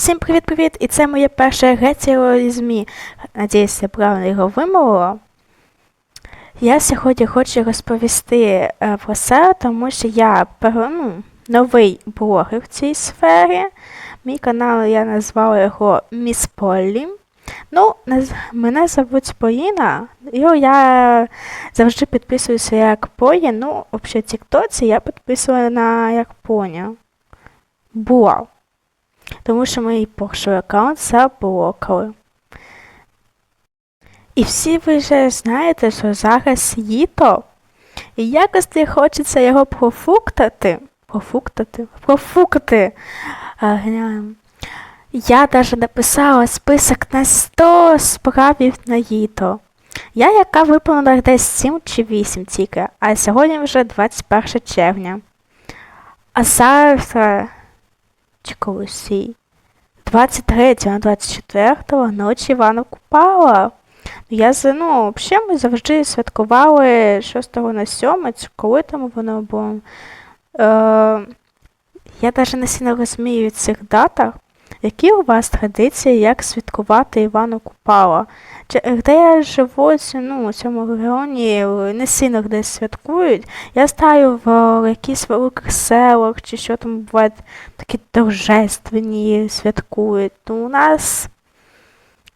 Всім привіт-привіт! І це моє перше геціо із МІ. Надіюсь, я правильно його вимовила. Я сьогодні хочу розповісти е, про це, тому що я ну, новий блогер в цій сфері. Мій канал я назвала його Міс Поллі. Ну, мене звуть Поліна, і я завжди підписуюся як Поні. Ну, взагалі, в Тіктоці я підписана як Поня. Була. Тому що мій перший аккаунт заблокали. І всі ви вже знаєте, що зараз літо, і якось хочеться його профуктати. Профуктати? Профукати. А. Я навіть написала список на 100 справів на літо. Я яка виповнила десь 7 чи 8 тільки, а сьогодні вже 21 червня. А завтра чи колосі. 23 на 24 ночі Івана Купала. Я ну, взагалі ми завжди святкували 6 на 7, чи коли там воно було. Е, я навіть не сильно розумію в цих датах, які у вас традиції, як святкувати Івана Купала. Чи, де я живу, ну, у цьому регіоні е, не сильно десь святкують. Я знаю в е, якихось великих селах, чи що там бувають такі торжественні святкують. Ну, у нас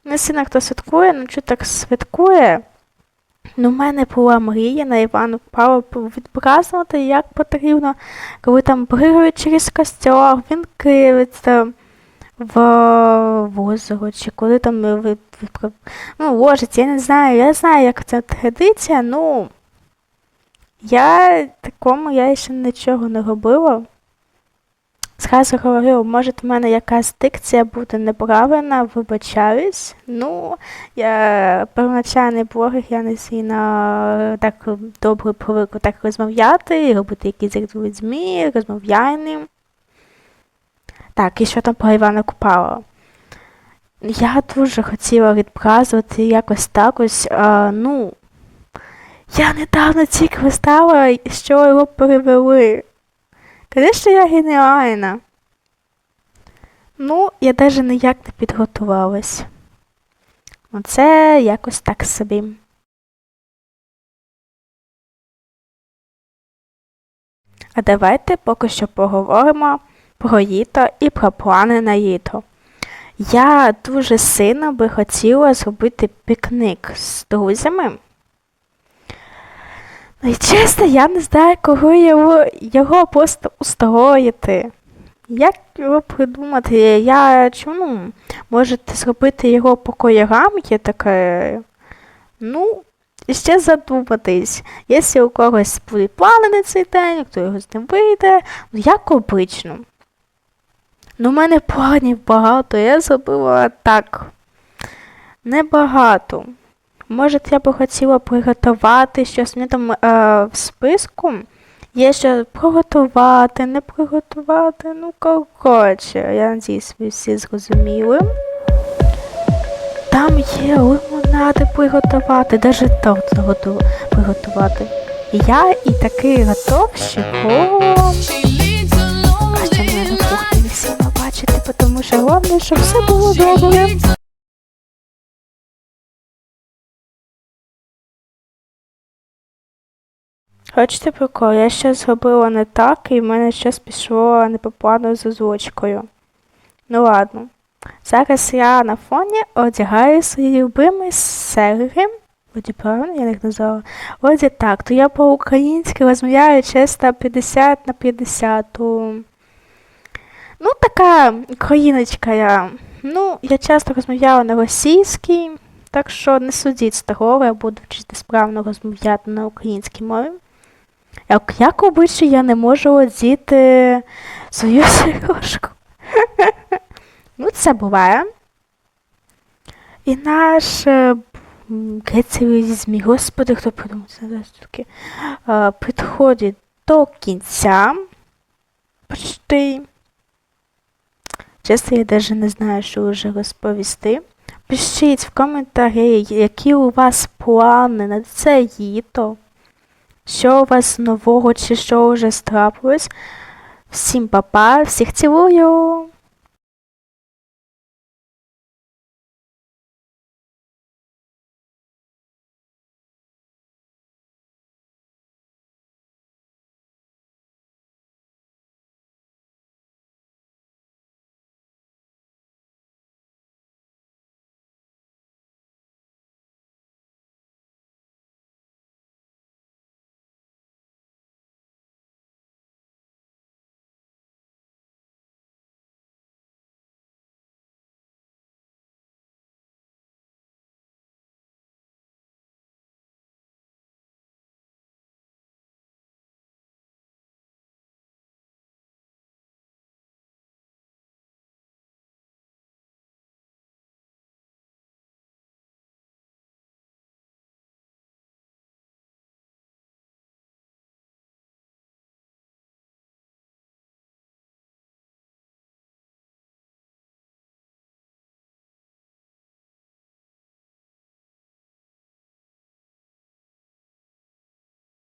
не сильно хто святкує, ну що так святкує. Ну, в мене була мрія на Івану Купалу відпразнувати, як потрібно, коли там пригають через костер, він кривиться в чи коли там ви- ну, ложить, я не знаю, я знаю, як ця традиція, ну я такому я ще нічого не робила. Зразу говорю, може в мене якась дикція буде неправильна, вибачаюсь. Ну, я первоначальний блогер, я не сильно так добре привикла так розмовляти, робити якісь як з розмовляйним. Так, і що там про Івана Купала? Я дуже хотіла відпразвати якось так ось, а, ну, я недавно тільки вистала, що його перевели. Звісно, я геніальна. Ну, я навіть ніяк не підготувалась. Оце якось так собі. А давайте поки що поговоримо про літо і про плани на літо. Я дуже сильно би хотіла зробити пікник з друзями. Ну і чесно, я не знаю, кого його, його просто устроїти. Як його придумати? Я чому? Можете зробити його по кольорам, є таке. Ну, ще задуматись. Якщо у когось будуть плани на цей день, хто його з ним вийде, ну як обично. Ну, в мене планів багато, я зробила так. Небагато. Може, я би хотіла приготувати щось. Мені там е, в списку є що приготувати, не приготувати. Ну, коротше, я надіюсь, ви всі зрозуміли. Там є лимонади приготувати, навіть торт готу- приготувати. Я і такий готовщик. О, бачити, головне, щоб все було добре. Хочете прикол, я ще зробила не так, і в мене щось пішло не по плану з озвучкою. Ну ладно. Зараз я на фоні одягаю свої любимі серги. Вроді правильно я їх назвала? Вроді так, то я по-українськи розмовляю чисто 50 на 50. Ну, така країночка я. Ну, я часто розмовляла на російській, так що не судіть з того, я буду вчити справно розмовляти на українській мові. Як, як обично я не можу одіти свою сережку. ну, це буває. І наш е, змій, господи, хто придумав це підходить до кінця. Почти. Чесно, я навіть не знаю, що вже розповісти. Пишіть в коментарі, які у вас плани на це літо. Що у вас нового чи що вже страпилось. Всім па-па, всіх цілую!